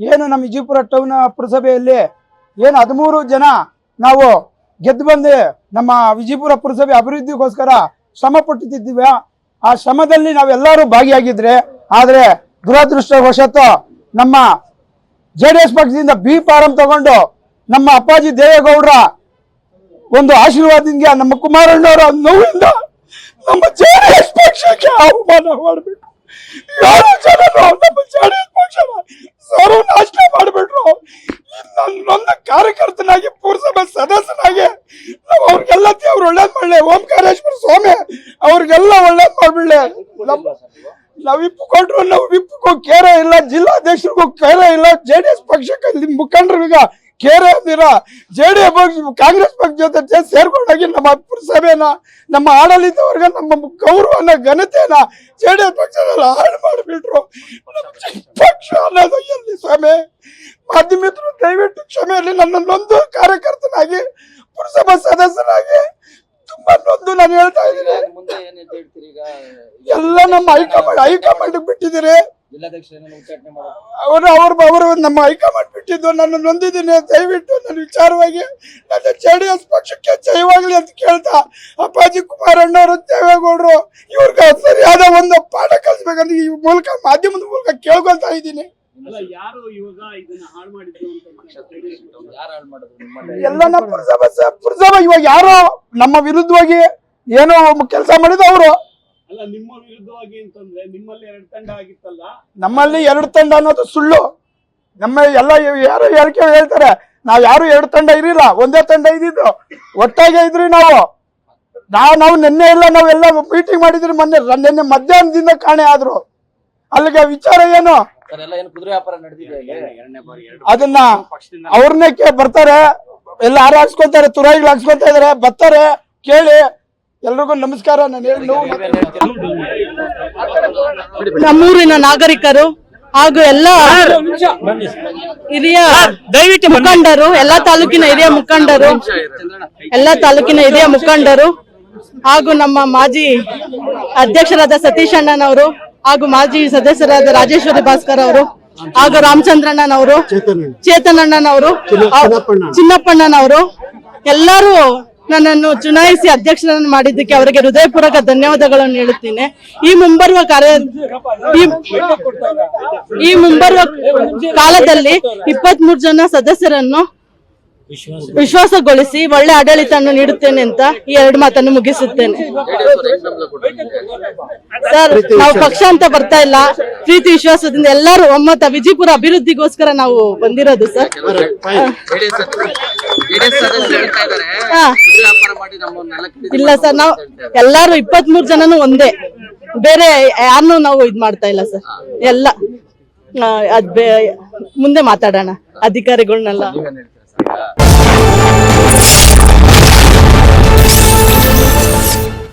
ಏನು ನಮ್ಮ ವಿಜಯಪುರ ಟೌನ್ ಪುರಸಭೆಯಲ್ಲಿ ಏನು ಹದಿಮೂರು ಜನ ನಾವು ಗೆದ್ದು ಬಂದು ನಮ್ಮ ವಿಜಯಪುರ ಪುರಸಭೆ ಅಭಿವೃದ್ಧಿಗೋಸ್ಕರ ಶ್ರಮ ಪಟ್ಟುತ್ತಿದ್ದೀವಿ ಆ ಶ್ರಮದಲ್ಲಿ ನಾವೆಲ್ಲರೂ ಭಾಗಿಯಾಗಿದ್ರೆ, ಆದರೆ ದುರದೃಷ್ಟವಶತ್ತು ನಮ್ಮ ಜೆ ಡಿ ಎಸ್ ಪಕ್ಷದಿಂದ ಬಿ ಫಾರಂ ತಗೊಂಡು ನಮ್ಮ ಅಪ್ಪಾಜಿ ದೇವೇಗೌಡರ ಒಂದು ಆಶೀರ್ವಾದದಿಂದ ನಮ್ಮ ಕುಮಾರಣ್ಣವರ ನೋವಿಂದ ನಮ್ಮ ಜೆ ಡಿ ಎಸ್ ಪಕ್ಷಕ್ಕೆ ಅವಮಾನ ಮಾಡಬೇಕು ಯಾರು ಜನರು ನಮ್ಮ ಜೆ ಎಸ್ ಪಕ್ಷನ ಸರ್ವನಾಶ ಮಾಡಿಬಿಟ್ರು ನನ್ನೊಂದು ಕಾರ್ಯಕರ್ತನಾಗಿ ಪುರಸಭೆ ಸದಸ್ಯನಾಗಿ ನಾವು ಅವ್ರಿಗೆಲ್ಲ ಅವ್ರು ಒಳ್ಳೇದ್ ಮಾಡಲಿ. ಓಂಕಾರೇಶ್ವರ ಸ್ವಾಮಿ, ಅವ್ರಿಗೆಲ್ಲ ಒಳ್ಳೇದ್ ಮಾಡ್ಬಿಡ್ಲೆ. ನಾವು ವಿಪ್ಪು ಕೊಟ್ರು, ನಾವು ಇಪ್ಪಕ್ಕೂ ಕೇರ ಇಲ್ಲ, ಜಿಲ್ಲಾಧ್ಯಕ್ಷರಿಗೂ ಕೇರ ಇಲ್ಲ, ಜೆ ಡಿ ಎಸ್ ಪಕ್ಷಕ್ಕೆ ಮುಖಂಡರಿಗ ಕೇರ ಅಂದಿರ ಜೆ ಡಿ ಎ ಪಕ್ಷ ಕಾಂಗ್ರೆಸ್ ಪಕ್ಷ ಜೊತೆ ಸೇರ್ಕೊಂಡಾಗಿ ನಮ್ಮ ಪುರಸಭೆನ ನಮ್ಮ ಆಡಳಿತವರ್ಗ ನಮ್ಮ ಗೌರವನ ಘನತೆನ ಜೆ ಡಿ ಎಸ್ ಪಕ್ಷದಲ್ಲಿ ಹಾಳು ಮಾಡಿಬಿಟ್ರು. ಪಕ್ಷ ಅನ್ನೋದು ಎಲ್ಲಿ ಸ್ವಾಮಿ? ಮಾಧ್ಯಮಿತರು ದಯವಿಟ್ಟು ಕ್ಷಮೆಯಲ್ಲಿ ನನ್ನ ನೊಂದು ಕಾರ್ಯಕರ್ತನಾಗಿ ಪುರಸಭಾ ಸದಸ್ಯನಾಗಿ ತುಂಬಾ ನೊಂದು ನಾನು ಹೇಳ್ತಾ ಇದ್ದೀನಿ. ಎಲ್ಲ ನಮ್ಮ ಹೈಕಮಾಂಡ್ ಹೈಕಮಾಂಡ್ ಬಿಟ್ಟಿದ್ದೀರಿ. ಅವರು ಅವರು ಅವರು ನಮ್ಮ ಹೈಕಮಾಂಡ್ ಬಿಟ್ಟಿದ್ದು ನನ್ನ ನೊಂದಿದ್ದೀನಿ. ದಯವಿಟ್ಟು ನನ್ನ ವಿಚಾರವಾಗಿ ನನ್ನ ಜೆ ಡಿ ಎಸ್ ಪಕ್ಷಕ್ಕೆ ಜಯವಾಗಲಿ ಅಂತ ಕೇಳ್ತಾ ಅಪ್ಪಾಜಿ ಕುಮಾರಣ್ಣವರು ದೇವೇಗೌಡರು ಇವ್ರಿಗೆ ಸರಿಯಾದ ಒಂದು ಪಾಠ ಕಲಿಸ್ಬೇಕಂತ ಈ ಮೂಲಕ ಮಾಧ್ಯಮದ ಮೂಲಕ ಕೇಳ್ಕೊಳ್ತಾ ಇದ್ದೀನಿ. ಅಲ್ಲ ಯಾರು ಇವಾಗ ಇದನ್ನ ಹಾಳು ಮಾಡಿದ್ರು ಅಂತ ಯಾರು ಹಾಳು ಮಾಡಿದ್ರು ನಿಮ್ಮ ಎಲ್ಲ ನಮ್ಮ ಪುರಸಭೆ ಪುರಸಭೆ ಇವಾಗ ಯಾರೋ ನಮ್ಮ ವಿರುದ್ಧವಾಗಿ ಏನೋ ಕೆಲಸ ಮಾಡಿದ್ರು ಅವರು ಅಲ್ಲ ನಿಮ್ಮ ವಿರುದ್ಧವಾಗಿ ಅಂತಂದ್ರೆ ನಿಮ್ಮಲ್ಲಿ ಎರಡು ತಂಡ ಆಗಿತ್ತಲ್ಲ? ನಮ್ಮಲ್ಲಿ ಎರಡು ತಂಡ ಅನ್ನೋದು ಸುಳ್ಳು. ನಮ್ಮ ಎಲ್ಲ ಯಾರು ಹೇಳಿಕೆ ಹೇಳ್ತಾರೆ ನಾವ್ ಯಾರು ಎರಡು ತಂಡ ಇರಲಿಲ್ಲ ಒಂದೇ ತಂಡ ಇದ್ದಿದ್ದು. ಒಟ್ಟಾಗೆ ಇದ್ರಿ ನಾವು. ನಾವು ನಾವು ನಿನ್ನೆ ಇಲ್ಲ ನಾವೆಲ್ಲ ಮೀಟಿಂಗ್ ಮಾಡಿದ್ರಿ ಮೊನ್ನೆ ನಿನ್ನೆ ಮಧ್ಯಾಹ್ನದಿಂದ ಕಾಣೆ ಆದ್ರು. ಅಲ್ಲಿಗೆ ವಿಚಾರ ಏನು? ಸರ್ ಎಲ್ಲ ಏನು ಕುದುರೆ ವ್ಯಾಪಾರ ನಡೆದಿದೆ ಎರಡನೇ ಬಾರಿ ಎರಡು ಅದನ್ನ ಅವ್ರನ್ನೇ ಬರ್ತಾರೆ ಎಲ್ಲ ಹಾರ ಹಾಕ್ಸ್ಕೊತಾರೆ ತುರಾಯಿಗಳು ಹಾಕ್ಸ್ಕೊತಾ ಇದಾರೆ ಬರ್ತಾರೆ ಕೇಳಿ. ಎಲ್ರಿಗೂ ನಮಸ್ಕಾರ ನಾನು ಹೇಳಿ? ನಮ್ಮೂರಿನ ನಾಗರಿಕರು ಹಾಗೂ ಎಲ್ಲ ಹಿರಿಯ ದಯವಿಟ್ಟು ಮುಖಂಡರು ಎಲ್ಲಾ ತಾಲೂಕಿನ ಹಿರಿಯ ಮುಖಂಡರು ಎಲ್ಲಾ ತಾಲೂಕಿನ ಹಿರಿಯ ಮುಖಂಡರು ಹಾಗೂ ನಮ್ಮ ಮಾಜಿ ಅಧ್ಯಕ್ಷರಾದ ಸತೀಶ್ ಅಣ್ಣನವರು ಹಾಗೂ ಮಾಜಿ ಸದಸ್ಯರಾದ ರಾಜೇಶ್ವರಿ ಭಾಸ್ಕರ್ ಅವರು ಹಾಗೂ ರಾಮಚಂದ್ರಣ್ಣನವರು ಚೇತನ್ ಅಣ್ಣನವರು ಚಿನ್ನಪ್ಪಣ್ಣನವರು ಎಲ್ಲರೂ ನನ್ನನ್ನು ಚುನಾಯಿಸಿ ಅಧ್ಯಕ್ಷರನ್ನು ಮಾಡಿದ್ದಕ್ಕೆ ಅವರಿಗೆ ಹೃದಯಪೂರ್ವಕ ಧನ್ಯವಾದಗಳನ್ನು ಹೇಳುತ್ತೇನೆ. ಈ ಮುಂಬರುವ ಕಾರ್ಯ ಈ- ಮುಂಬರುವ ಕಾಲದಲ್ಲಿ ಇಪ್ಪತ್ತ್ ಮೂರು ಜನ ಸದಸ್ಯರನ್ನು ವಿಶ್ವಾಸಗೊಳಿಸಿ ಒಳ್ಳೆ ಆಡಳಿತವನ್ನು ನೀಡುತ್ತೇನೆ ಅಂತ ಈ ಎರಡು ಮಾತನ್ನು ಮುಗಿಸುತ್ತೇನೆ. ಸರ್ ನಾವು ಪಕ್ಷ ಅಂತ ಬರ್ತಾ ಇಲ್ಲ. ಪ್ರೀತಿ ವಿಶ್ವಾಸದಿಂದ ಎಲ್ಲರೂ ಒಮ್ಮತ ವಿಜಯಪುರ ಅಭಿವೃದ್ಧಿಗೋಸ್ಕರ ನಾವು ಬಂದಿರೋದು ಸರ್. ಇಲ್ಲ ಸರ್ ನಾವು ಎಲ್ಲಾರು ಇಪ್ಪತ್ಮೂರ್ ಜನನು ಒಂದೇ. ಬೇರೆ ಯಾರನ್ನು ನಾವು ಇದ್ ಮಾಡ್ತಾ ಇಲ್ಲ ಸರ್. ಎಲ್ಲ. ಅದ್ ಮುಂದೆ ಮಾತಾಡೋಣ ಅಧಿಕಾರಿಗಳನ್ನೆಲ್ಲ